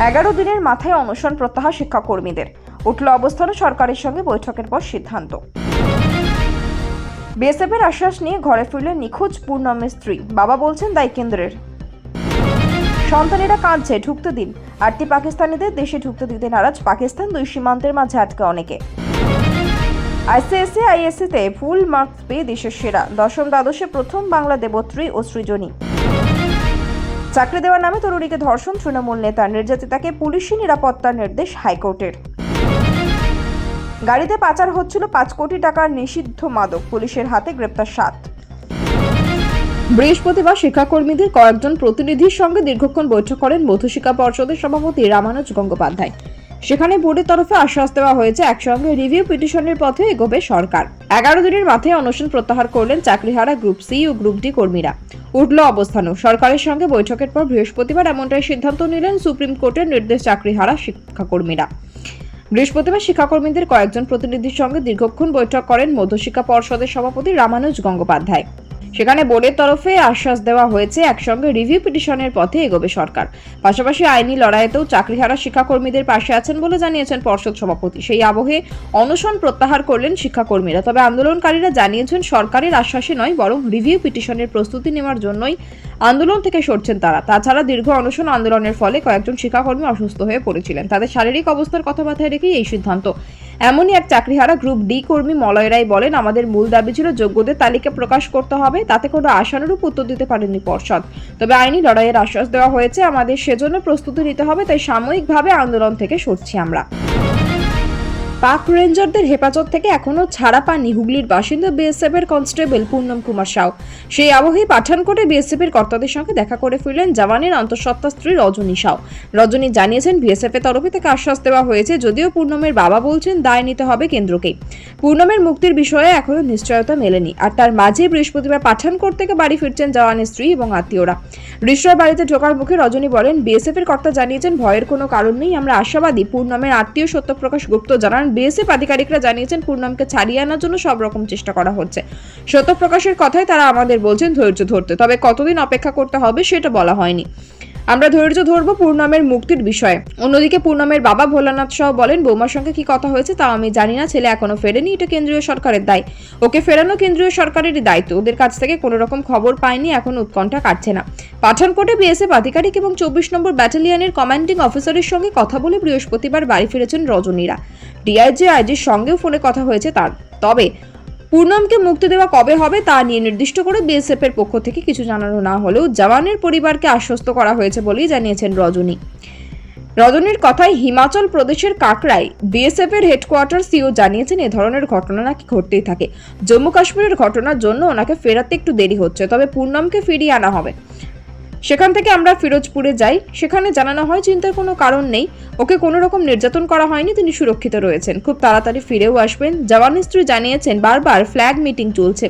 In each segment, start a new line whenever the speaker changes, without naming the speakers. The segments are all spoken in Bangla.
এগারো দিনের মাথায় অনশন প্রত্যাহার শিক্ষাকর্মীদের। উঠল অবস্থানে সরকারের সঙ্গে বৈঠকের পর সিদ্ধান্ত। বিএসএফের আশ্বাস নিয়ে ঘরে ফিরলেন নিখোঁজ পূর্ণমের স্ত্রী। বাবা বলছেন, দায় কেন্দ্রের। সন্তানেরা কাঁদছে, ঢুকতে দিন। আটটি পাকিস্তানিদের দেশে ঢুকতে দিতে নারাজ পাকিস্তান, দুই সীমান্তের মাঝে আটকে অনেকে। আইসিএসসি, আইএসসিতে ফুল মার্কস পেয়ে দেশের সেরা। দশম দ্বাদশে প্রথম বাংলা দেবত্রী ও সৃজনী। চাকরি দেওয়ার নামে তরুণীকে ধর্ষণ তৃণমূল নেতা নির্যাতিতাকে পুলিশি নিরাপত্তার নির্দেশ হাইকোর্টের। গাড়িতে পাচার হচ্ছিল পাঁচ কোটি টাকার নিষিদ্ধ মাদক, পুলিশের হাতে গ্রেপ্তার সাত। বৃহস্পতিবার শিক্ষাকর্মীদের কয়েকজন প্রতিনিধির সঙ্গে দীর্ঘক্ষণ বৈঠক করেন মধুশিক্ষা পর্ষদের সভাপতি রামানুজ গঙ্গোপাধ্যায়। সেখানে বোর্ডের তরফে আশ্বাস দেওয়া হয়েছে একসঙ্গে রিভিউ পিটিশনের পথে এগোবে সরকার। এগারো দিনের মাথায় অনশন প্রত্যাহার করলেন চাকরিহারা গ্রুপ সি ও গ্রুপ ডি কর্মীরা। উঠল অবস্থানও। সরকারের সঙ্গে বৈঠকের পর বৃহস্পতিবার এমনটাই সিদ্ধান্ত নিলেন সুপ্রিম কোর্টের নির্দেশ চাকরিহারা শিক্ষাকর্মীরা। বৃহস্পতিবার শিক্ষাকর্মীদের কয়েকজন প্রতিনিধির সঙ্গে দীর্ঘক্ষণ বৈঠক করেন মধ্যশিক্ষা পর্ষদের সভাপতি রামানুজ গঙ্গোপাধ্যায়। সেখানে বোর্ডের তরফে আশ্বাস দেওয়া হয়েছে একসঙ্গে রিভিউ পিটিশনের পথে এগোবে সরকার। পাশাপাশি আইনি লড়াইতেও চাকরিহারা শিক্ষাকর্মীদের পাশে আছেন বলে জানিয়েছেন পর্ষদ সভাপতি। সেই আবহে অনশন প্রত্যাহার করলেন শিক্ষাকর্মীরা, তবে আন্দোলনকারীরা জানিয়েছেন সরকারের আশ্বাসে নয়, বরং রিভিউ পিটিশনের প্রস্তুতি নেওয়ার জন্যই আন্দোলন থেকে সরছেন তারা। তাছাড়া দীর্ঘ অনশন আন্দোলনের ফলে কয়েকজন শিক্ষাকর্মী অসুস্থ হয়ে পড়েছিলেন। তাদের শারীরিক অবস্থার কথা মাথায় রেখেই এই সিদ্ধান্ত। এমনই এক চাকরিহারা গ্রুপ ডি কর্মী মলয় রায় বলেন, আমাদের মূল দাবি ছিল যোগ্যদের তালিকা প্রকাশ করতে হবে, তাতে কোনো আশানুরূপ উত্তর দিতে পারেনি পর্ষদ। তবে আইনি লড়াইয়ের আশ্বাস দেওয়া হয়েছে, আমাদের সেজন্য প্রস্তুতি নিতে হবে, তাই সাময়িকভাবে আন্দোলন থেকে সরছি আমরা। পাক রেঞ্জারদের হেফাজত থেকে এখনও ছাড়া পাননি হুগলির বাসিন্দা বিএসএফ এর কনস্টেবল পূর্ণম কুমার সাউ। সেই আবহে পাঠানকোটে বিএসএফ এর কর্তাদের সঙ্গে দেখা করে ফিরলেন জওয়ানের অন্তঃসত্ত্বা স্ত্রী রজনী সাউ। রজনী জানিয়েছেন বিএসএফ এর তরফে থেকে আশ্বাস দেওয়া হয়েছে, যদিও পূর্ণমের বাবা বলছেন, দায় নিতে হবে কেন্দ্রকেই পূর্ণমের মুক্তির বিষয়ে এখনও নিশ্চয়তা মেলেনি। আর তার মাঝে বৃহস্পতিবার পাঠানকোট থেকে বাড়ি ফিরছেন জওয়ানের স্ত্রী এবং আত্মীয়রা। রিসরার বাড়িতে ঢোকার মুখে রজনী বলেন বিএসএফ এর কর্তা জানিয়েছেন, ভয়ের কোনো কারণ নেই, আমরা আশাবাদী। পূর্ণমের আত্মীয় সত্যপ্রকাশ গুপ্ত জানান বিএসএফ আধিকারিকরা জানিয়েছেন পূর্ণমকে ছাড়িয়ে আনার জন্য সব রকম চেষ্টা করা হচ্ছে। সত্যপ্রকাশের কথায় তারা আমাদের বলছেন, ধৈর্য ধরতে। তবে কতদিন অপেক্ষা করতে হবে সেটা বলা হয়নি। আমরা ধৈর্য ধরবো পূর্ণমের মুক্তির বিষয়ে। অন্যদিকে পূর্ণমের বাবা ভোলানাথ সহ বলেন, বৌমার সঙ্গে কি কথা হয়েছে তাও আমি জানি না, ছেলে এখনও ফেরেনি, এটা কেন্দ্রীয় সরকারের দায়। ওকে ফেরানো কেন্দ্রীয় সরকারেরই দায়িত্ব। ওদের কাছ থেকে কোনো রকম খবর পায়নি এখন উৎকণ্ঠা কাটছে না। পাঠানকোটে বিএসএফ আধিকারিক এবং চব্বিশ নম্বর ব্যাটালিয়নের কমান্ডিং অফিসারের সঙ্গে কথা বলে বৃহস্পতিবার বাড়ি ফিরেছেন রজনীরা। ডিআইজি আইজির সঙ্গেও ফোনে কথা হয়েছে তার। তবে পূর্ণমকে মুক্তি দেওয়া কবে হবে তা নিয়ে নির্দিষ্ট করে বিএসএফের পক্ষ থেকে কিছু জানানো না হলেও জওয়ানের পরিবারকে আশ্বস্ত করা হয়েছে বলেই জানিয়েছেন রজনী। রজনীর কথায় হিমাচল প্রদেশের কাকরায় বিএসএফ এর হেডকোয়ার্টার সিও জানিয়েছেন এ ধরনের ঘটনা নাকি ঘটতেই থাকে। জম্মু কাশ্মীরের ঘটনার জন্য ওনাকে ফেরাতে একটু দেরি হচ্ছে, তবে পূর্ণমকে ফিরিয়ে আনা হবে। সেখান থেকে আমরা ফিরোজপুরে যাই। সেখানে জানানো হয় চিন্তার কোনো কারণ নেই। ওকে কোনো রকম নির্যাতন করা হয়নি, তিনি সুরক্ষিত রয়েছেন। খুব তাড়াতাড়ি ফিরেও আসবেন। জওয়ান স্ত্রী জানিয়েছেন, বারবার ফ্ল্যাগ মিটিং চলছে।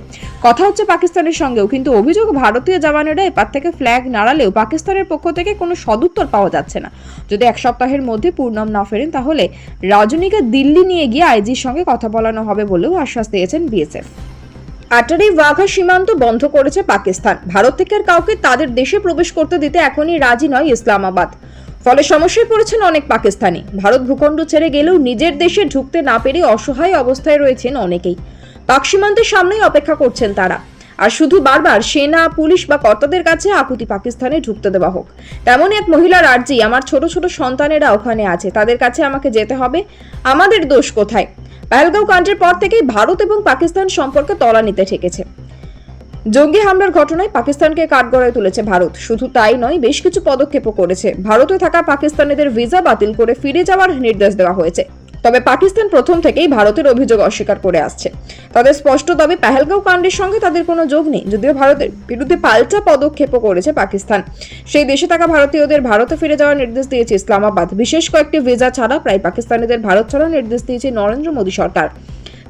কথা হচ্ছে পাকিস্তানের সঙ্গেও, কিন্তু অভিযোগ ভারতীয় জওয়ানেরা এপার থেকে ফ্ল্যাগ নাড়ালেও পাকিস্তানের পক্ষ থেকে কোনো সদুত্তর পাওয়া যাচ্ছে না। যদি এক সপ্তাহের মধ্যে পূর্ণম না ফেরেন, তাহলে রজনীকে দিল্লি নিয়ে গিয়ে আইজির সঙ্গে কথা বলানো হবে বলেও আশ্বাস দিয়েছেন বিএসএফ। আটারি ওয়াঘা সীমান্ত বন্ধ করেছে পাকিস্তান। ভারত থেকে আর কাউকে তাদের দেশে প্রবেশ করতে দিতে এখনই রাজি নয় ইসলামাবাদ। ফলে সমস্যায় পড়েছেন অনেক পাকিস্তানি। ভারত ভূখণ্ড ছেড়ে গেলেও নিজের দেশে ঢুকতে না পেরে অসহায় অবস্থায় রয়েছেন অনেকেই। পাক সীমান্তের সামনেই অপেক্ষা করছেন তারা। আর শুধু বারবার সেনা, পুলিশ বা কর্তাদের কাছে আকুতি পাকিস্তানে ঢুকতে দেওয়া হোক। তেমনই এক মহিলার আর্জি, আমার ছোট ছোট সন্তানেরা ওখানে আছে, তাদের কাছে আমাকে যেতে হবে। আমাদের দোষ কোথায়? পেহেলগাঁও কাণ্ডের পর থেকেই ভারত এবং পাকিস্তান সম্পর্কে তলানিতে ঠেকেছে। জঙ্গি হামলার ঘটনায় পাকিস্তানকে কাঠগড়ায় তুলেছে ভারত। শুধু তাই নয়, বেশ কিছু পদক্ষেপও করেছে। ভারতে থাকা পাকিস্তানিদের ভিসা বাতিল করে ফিরে যাওয়ার নির্দেশ দেওয়া হয়েছে। তবে পাকিস্তান প্রথম থেকেই ভারতের অভিযোগ অস্বীকার করে আসছে। তাদের স্পষ্ট দাবি, পেহেলগাঁও কাণ্ডের সঙ্গে তাদের কোনো যোগ নেই, যদিও ভারতের বিরুদ্ধে পাল্টা পদক্ষেপও করেছে পাকিস্তান। সেই দেশে থাকা ভারতীয়দের ভারতে ফিরে যাওয়ার নির্দেশ দিয়েছে ইসলামাবাদ। বিশেষ কয়েকটি ভিসা ছাড়া প্রায় পাকিস্তানিদের ভারত ছাড়ার নির্দেশ দিয়েছে নরেন্দ্র মোদী সরকার।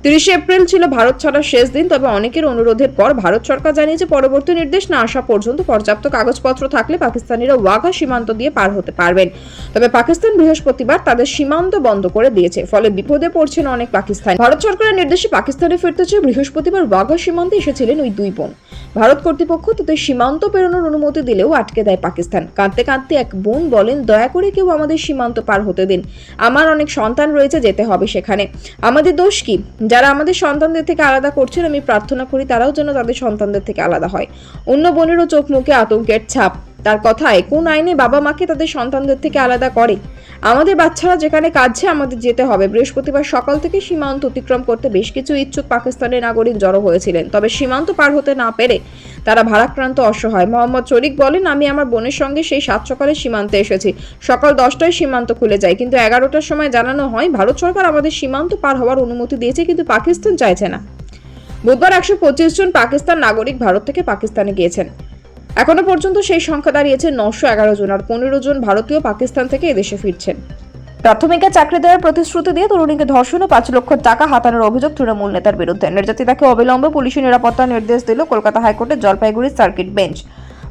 তিরিশে এপ্রিল ছিল ভারত ছাড়ার শেষ দিন, তবে অনেকের অনুরোধের পর ভারত সরকার জানিয়েছে পরবর্তী নির্দেশ না আসা পর্যন্ত পর্যাপ্ত কাগজপত্র থাকলে পাকিস্তানিরা ওয়াঘা সীমান্ত দিয়ে পার হতে পারবেন। তবে পাকিস্তান বৃহস্পতিবার তাদের সীমান্ত বন্ধ করে দিয়েছে, ফলে বিপদে পড়ছেন অনেক পাকিস্তানি। ভারত সরকারের নির্দেশে পাকিস্তানে ফিরতে চেয়ে বৃহস্পতিবার ওয়াঘা সীমান্তে এসেছিলেন ওই দুই বোন। ভারত কর্তৃপক্ষ তাদের সীমান্ত পেরোনোর অনুমতি দিলেও আটকে দেয় পাকিস্তান। কাঁদতে কাঁদতে এক বোন বলেন, দয়া করে কেউ আমাদের সীমান্ত পার হতে দিন। আমার অনেক সন্তান রয়েছে, যেতে হবে সেখানে। আমাদের দোষ কি? যারা আমাদের সন্তানদের থেকে আলাদা করছেন, আমি প্রার্থনা করি তারাও যেন তাদের সন্তানদের থেকে আলাদা হয়। অন্য বোনেরও চোখ মুখে আতঙ্কের ছাপ। তার কথায়, কোন আইনে বাবা মাকে তাদের সন্তানদের থেকে আলাদা করে? আমাদের বাচ্চারা যেখানে কাজে আমাদের যেতে হবে। বৃহস্পতিবার সকাল থেকে সীমান্ত অতিক্রম করতে বেশ কিছু ইচ্ছুক পাকিস্তানের নাগরিক জড়ো হয়েছিলেন। তবে সীমান্ত পার হতে না পেরে তারা ভারাক্রান্ত, অসহায়। মোহাম্মদ শরিক বলেন, আমি আমার বোনের সঙ্গে সেই সাত সকালে সীমান্তে এসেছি। সকাল দশটায় সীমান্ত খুলে যায়, কিন্তু এগারোটার সময় জানানো হয়, ভারত সরকার আমাদের সীমান্ত পার হওয়ার অনুমতি দিয়েছে, কিন্তু পাকিস্তান চাইছে না। বুধবার একশো পঁচিশ জন পাকিস্তান নাগরিক ভারত থেকে পাকিস্তানে গিয়েছেন। এখনও পর্যন্ত সেই সংখ্যা দাঁড়িয়েছে নশো এগারো জন, আর পনেরো জন ভারতীয় পাকিস্তান থেকে এদেশে ফিরছেন। প্রাথমিকে চাকরি দেওয়ার প্রতিশ্রুতি দিয়ে তরুণীকে ধর্ষণ ও পাঁচ লক্ষ টাকা হাতানোর অভিযোগ তৃণমূল নেতার বিরুদ্ধে। নির্যাতিতাকে অবিলম্বে পুলিশি নিরাপত্তা নির্দেশ দিল কলকাতা হাইকোর্টের জলপাইগুড়ি সার্কিট বেঞ্চ।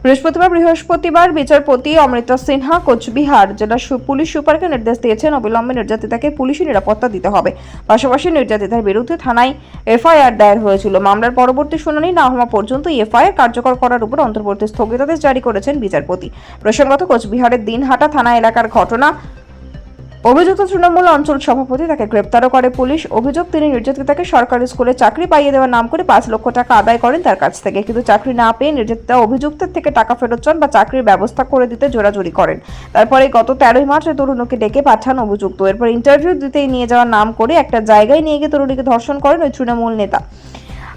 বৃহস্পতিবার বৃহস্পতিবার বিচারপতি অমৃতা সিনহা কোচবিহার জেলা পুলিশ সুপারকে নির্দেশ দিয়েছেন অবিলম্বে নির্যাতিতাকে পুলিশি নিরাপত্তা দিতে হবে। পাশাপাশি নির্যাতিতার বিরুদ্ধে থানায় এফআইআর দায়ের হয়েছিল। মামলার পরবর্তী শুনানি না হওয়া পর্যন্ত এফআইআর কার্যকর করার উপর অন্তর্বর্তী স্থগিতাদেশ জারি করেছেন বিচারপতি। প্রসঙ্গত কোচবিহারের দিনহাটা থানা এলাকার ঘটনা অভিযুক্ত তৃণমূল অঞ্চল সভাপতি তাকে গ্রেপ্তারও করে পুলিশ। অভিযোগ, তিনি নির্যাতিতাকে সরকারি স্কুলে চাকরি পাইয়ে দেওয়ার নাম করে পাঁচ লক্ষ টাকা আদায় করেন তার কাছ থেকে। কিন্তু চাকরি না পেয়ে নির্যাতিতা অভিযুক্তের থেকে টাকা ফেরত চান বা চাকরির ব্যবস্থা করে দিতে জোরাজুরি করেন। তারপরে গত তেরোই মার্চ তরুণীকে ডেকে পাঠান অভিযুক্ত। এরপর ইন্টারভিউ দিতেই নিয়ে যাওয়ার নাম করে একটা জায়গায় নিয়ে গিয়ে তরুণীকে ধর্ষণ করেন ওই তৃণমূল নেতা।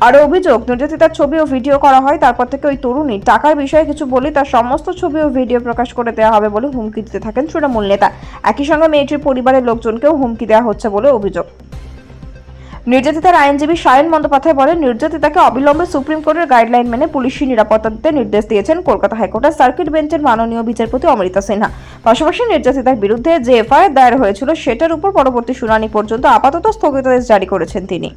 আরও অভিযোগ নির্যাতিতার ছবি ও ভিডিও করা হয়, তারপর থেকে ওই তরুণী টাকার বিষয়ে কিছু বলে, তার সমস্ত ছবি ও ভিডিও প্রকাশ করে দেওয়া হবে বলে হুমকি দিতে থাকেন তৃণমূল নেতা। একই সঙ্গে মেয়েটির পরিবারের লোকজনকেও হুমকি দেওয়া হচ্ছে বলে অভিযোগ। নির্যাতিতার আইনজীবী সায়ন বন্দ্যোপাধ্যায় বলেন, নির্যাতিতাকে অবিলম্বে সুপ্রিম কোর্টের গাইডলাইন মেনে পুলিশি নিরাপত্তা দিতে নির্দেশ দিয়েছেন কলকাতা হাইকোর্টের সার্কিট বেঞ্চের মাননীয় বিচারপতি অমৃতা সিনহা। পাশাপাশি নির্যাতিতার বিরুদ্ধে যে এফআইআর দায়ের হয়েছিল, সেটার উপর পরবর্তী শুনানি পর্যন্ত আপাতত স্থগিতাদেশ জারি করেছেন তিনি।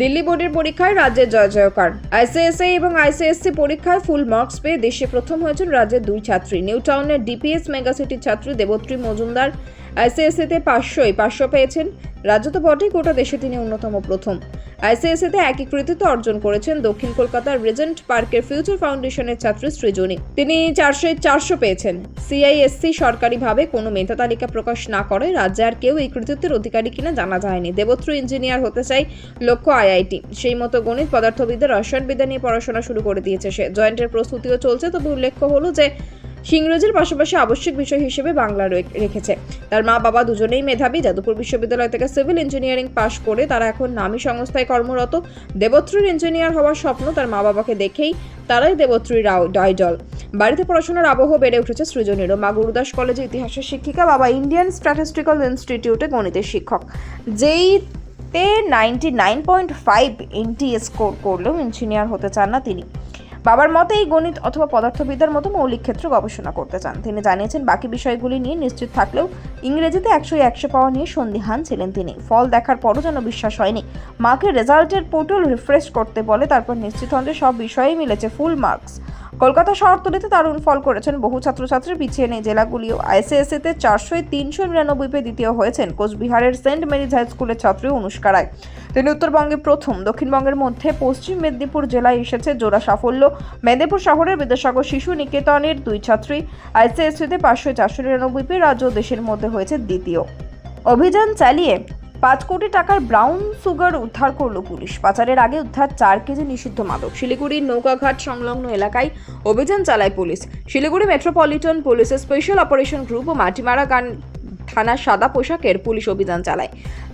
দিল্লি বোর্ডের পরীক্ষায় রাজ্যের জয় জয়কার। আইসিএসআই এবং আইসিএসসি পরীক্ষায় ফুল মার্কস পেয়ে দেশে প্রথম হয়েছেন রাজ্যের দুই ছাত্রী। নিউ টাউনের ডিপিএস মেগাসিটির ছাত্রী দেবত্রী মজুমদার আইসিএসসিতে পাঁচশোই, পাঁচশো পেয়েছেন। রাজ্য তো বটেই গোটা দেশে তিনি অন্যতম প্রথম। আইসিএসসিতে একই কৃতিত্ব অর্জন করেছেন দক্ষিণ কলকাতার রেজেন্ট পার্কের ফিউচার ফাউন্ডেশনের ছাত্রী সৃজনী। তিনি চারশো চারশো পেয়েছেন। সিআইএসসি সরকারিভাবে কোনো মেধা তালিকা প্রকাশ না করে রাজ্যে আর কেউ এই কৃতিত্বের অধিকারী কিনা জানা যায়নি। দেবত্রী ইঞ্জিনিয়ার হতে চাই লক্ষ্য আইআইটি। সেই মতো গণিত, পদার্থবিদ্যা, রসায়নবিদ্যা নিয়ে পড়াশোনা শুরু করে দিয়েছে সে। জয়েন্টের প্রস্তুতিও চলছে, তবে উল্লেখ্য হলো যে ইংরেজির পাশাপাশি আবশ্যিক বিষয় হিসেবে বাংলা রেখেছে। তার মা বাবা দুজনেই মেধাবী। যাদবপুর বিশ্ববিদ্যালয় থেকে সিভিল ইঞ্জিনিয়ারিং পাশ করে তারা এখন নামী সংস্থায় কর্মরত। দেবত্রীর ইঞ্জিনিয়ার হওয়ার স্বপ্ন তার মা বাবাকে দেখেই তারাই দেবত্রীর ডাইডল। বাড়িতে পড়াশোনার আবহ বেড়ে উঠেছে সৃজনীরও। মা গুরুদাস কলেজে ইতিহাসের শিক্ষিকা বাবা ইন্ডিয়ান স্ট্যাটিস্টিক্যাল ইনস্টিটিউটে গণিতের শিক্ষক। যেই তে নাইনটি নাইন পয়েন্ট ফাইভ এনটি স্কোর করলেও ইঞ্জিনিয়ার হতে চান না তিনি। বাবার মতে এই গণিত অথবা পদার্থবিদ্যার মতো মৌলিক ক্ষেত্রে গবেষণা করতে চান। তিনি জানিয়েছেন, বাকি বিষয়গুলি নিয়ে নিশ্চিত থাকলেও ইংরেজিতে একশো একশো পাওয়া নিয়ে সন্দিহান ছিলেন তিনি। ফল দেখার পরও যেন বিশ্বাস হয়নি। মাকে রেজাল্টের পোর্টাল রিফ্রেশ করতে বলে, তারপর নিশ্চিত হন যে সব বিষয়েই মিলেছে ফুল মার্কস। কলকাতা শহরতলিতে দারুণ ফল করেছেন বহু ছাত্রছাত্রী, পিছিয়ে নেই জেলাগুলিও। আইসিএসসিতে চারশোয় তিনশো নিরানব্বই পেয়ে দ্বিতীয় হয়েছেন কোচবিহারের সেন্ট মেরিজ হাই স্কুলের ছাত্রী অনুষ্কা রায়। তিনি উত্তরবঙ্গে প্রথম। দক্ষিণবঙ্গের মধ্যে পশ্চিম মেদিনীপুর জেলায় এসেছে জোড়া সাফল্য। মেদিনীপুর শহরের বিদ্যাসাগর শিশু নিকেতনের দুই ছাত্রী। আইসিএসসিতে পাঁচশো চারশো নিরানব্বই পেয়ে রাজ্য দেশের মধ্যে হয়েছে দ্বিতীয়। অভিযান চালিয়ে পাঁচ কোটি টাকার ব্রাউন সুগার উদ্ধার করল পুলিশ। পাচারের আগে উদ্ধার চার কেজি নিষিদ্ধ মাদক। শিলিগুড়ির নৌকাঘাট সংলগ্ন এলাকায় অভিযান চালায় পুলিশ। শিলিগুড়ি মেট্রোপলিটন পুলিশের স্পেশাল অপারেশন গ্রুপ ও মাটিমারা গান থানার সাদা পোশাকের পুলিশ অভিযান চালায়।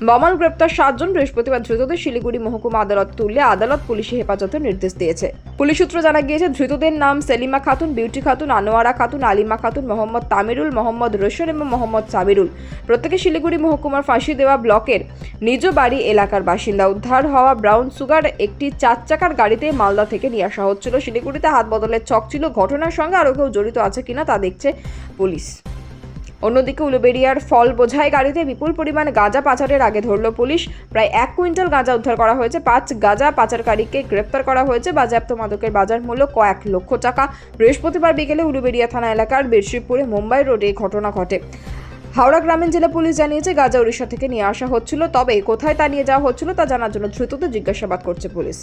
বমাল গ্রেপ্তার সাতজন বৃহস্পতিবার ধৃতদের শিলিগুড়ি মহকুমা আদালত তুললে আদালত পুলিশি হেফাজতের নির্দেশ দিয়েছে। পুলিশ সূত্র জানা গিয়েছে, ধৃতদের নাম সেলিমা খাতুন, বিউটি খাতুন, আনোয়ারা খাতুন, আলিমা খাতুন, মোহাম্মদ তামিরুল, মোহাম্মদ রোশন এবং মোহাম্মদ সাবিরুল প্রত্যেকে শিলিগুড়ি মহকুমার ফাঁসি দেওয়া ব্লকের নিজ বাড়ি এলাকার বাসিন্দা। উদ্ধার হওয়া ব্রাউন সুগার একটি চার চাকার গাড়িতে মালদা থেকে নিয়ে আসা হচ্ছিল। শিলিগুড়িতে হাত বদলের ছক ছিল। ঘটনার সঙ্গে আরও কেউ জড়িত আছে কিনা তা দেখছে পুলিশ। অন্যদিকে উলুবেড়িয়ার ফল বোঝাই গাড়িতে বিপুল পরিমাণ গাঁজা পাচারের আগে ধরল পুলিশ। প্রায় এক কুইন্টাল গাঁজা উদ্ধার করা হয়েছে। পাঁচ গাঁজা পাচারকারীকে গ্রেপ্তার করা হয়েছে। বাজেয়াপ্ত মাদকের বাজার মূল্য কয়েক লক্ষ টাকা। বৃহস্পতিবার বিকেলে উলুবেড়িয়া থানা এলাকার বীরশিবপুরে মুম্বাই রোডে ঘটনা ঘটে। হাওড়া গ্রামীণ জেলা পুলিশ জানিয়েছে, গাঁজা উড়িষ্যা থেকে নিয়ে আসা হচ্ছিল। তবে কোথায় তা নিয়ে যাওয়া হচ্ছিল তা জানার জন্য দ্রুততে জিজ্ঞাসাবাদ করছে পুলিশ।